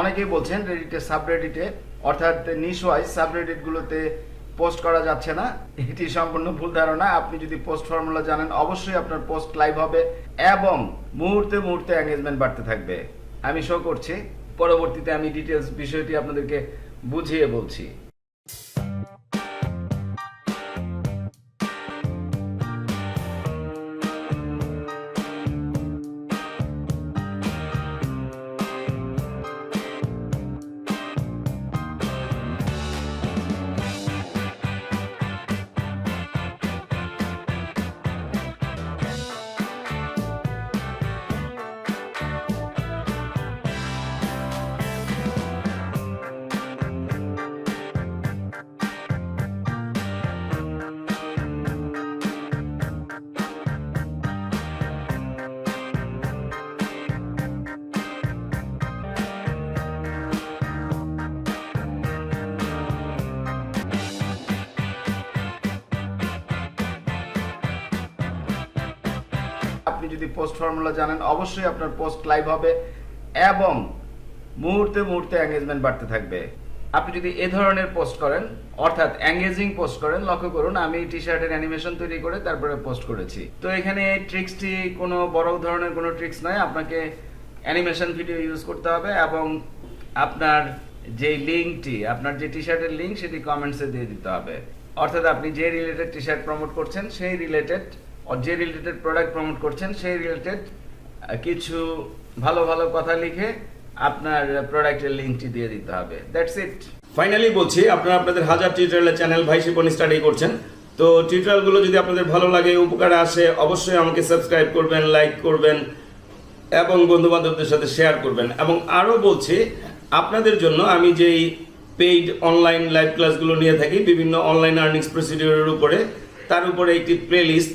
অনেকেই বলছেন রেডিটে সাবরেডিটে অর্থাৎ নিশ ওয়াইজ সাবরেডিটগুলোতে পোস্ট করা যাচ্ছে না। এটি সম্পূর্ণ ভুল ধারণা। আপনি যদি পোস্ট ফর্মুলা জানেন, অবশ্যই আপনার পোস্ট লাইভ হবে এবং মুহূর্তে মুহূর্তে এঙ্গেজমেন্ট বাড়তে থাকবে। আমি শো করছি। পরবর্তীতে আমি ডিটেলস বিষয়টি আপনাদেরকে বুঝিয়ে বলছি। যদি পোস্ট ফর্মুলা জানেন, অবশ্যই আপনার পোস্ট লাইভ হবে এবং মুহূর্তে মুহূর্তে এঙ্গেজমেন্ট বাড়তে থাকবে। আপনি যদি এ ধরনের পোস্ট করেন, অর্থাৎ এঙ্গেজিং পোস্ট করেন, লক্ষ্য করুন, আমি টি শার্টের অ্যানিমেশন তৈরি করে তারপরে পোস্ট করেছি। তো এখানে ট্রিক্সটি কোনো বড় ধরনের কোনো ট্রিক্স নয়, আপনাকে অ্যানিমেশন ভিডিও ইউজ করতে হবে এবং আপনার যে লিঙ্কটি আপনার যে টি শার্টের লিঙ্ক সেটি কমেন্টসে দিয়ে দিতে হবে। অর্থাৎ আপনি যে রিলেটেড টি শার্ট প্রমোট করছেন, সেই রিলেটেড যে রিলেটেড প্রোডাক্ট প্রমোট করছেন, সেই রিলেটেড কিছু ভালো ভালো কথা লিখে আপনার প্রোডাক্টের লিঙ্কটি দিয়ে দিতে হবে। দ্যাটস ইট ফাইনালি বলছি, আপনারা আপনাদের হাজার টিউটোরিয়ালের চ্যানেল ভাই শিপন স্টাডি করছেন। তো টিউটোরিয়ালগুলো যদি আপনাদের ভালো লাগে, উপকারে আসে, অবশ্যই আমাকে সাবস্ক্রাইব করবেন লাইক করবেন, এবং বন্ধু বান্ধবদের সাথে শেয়ার করবেন। এবং আরও বলছি, আপনাদের জন্য আমি যেই পেইড অনলাইন লাইভ ক্লাসগুলো নিয়ে থাকি, বিভিন্ন অনলাইন আর্নিংস প্রসিডিওরের উপরে, তার উপরে একটি playlist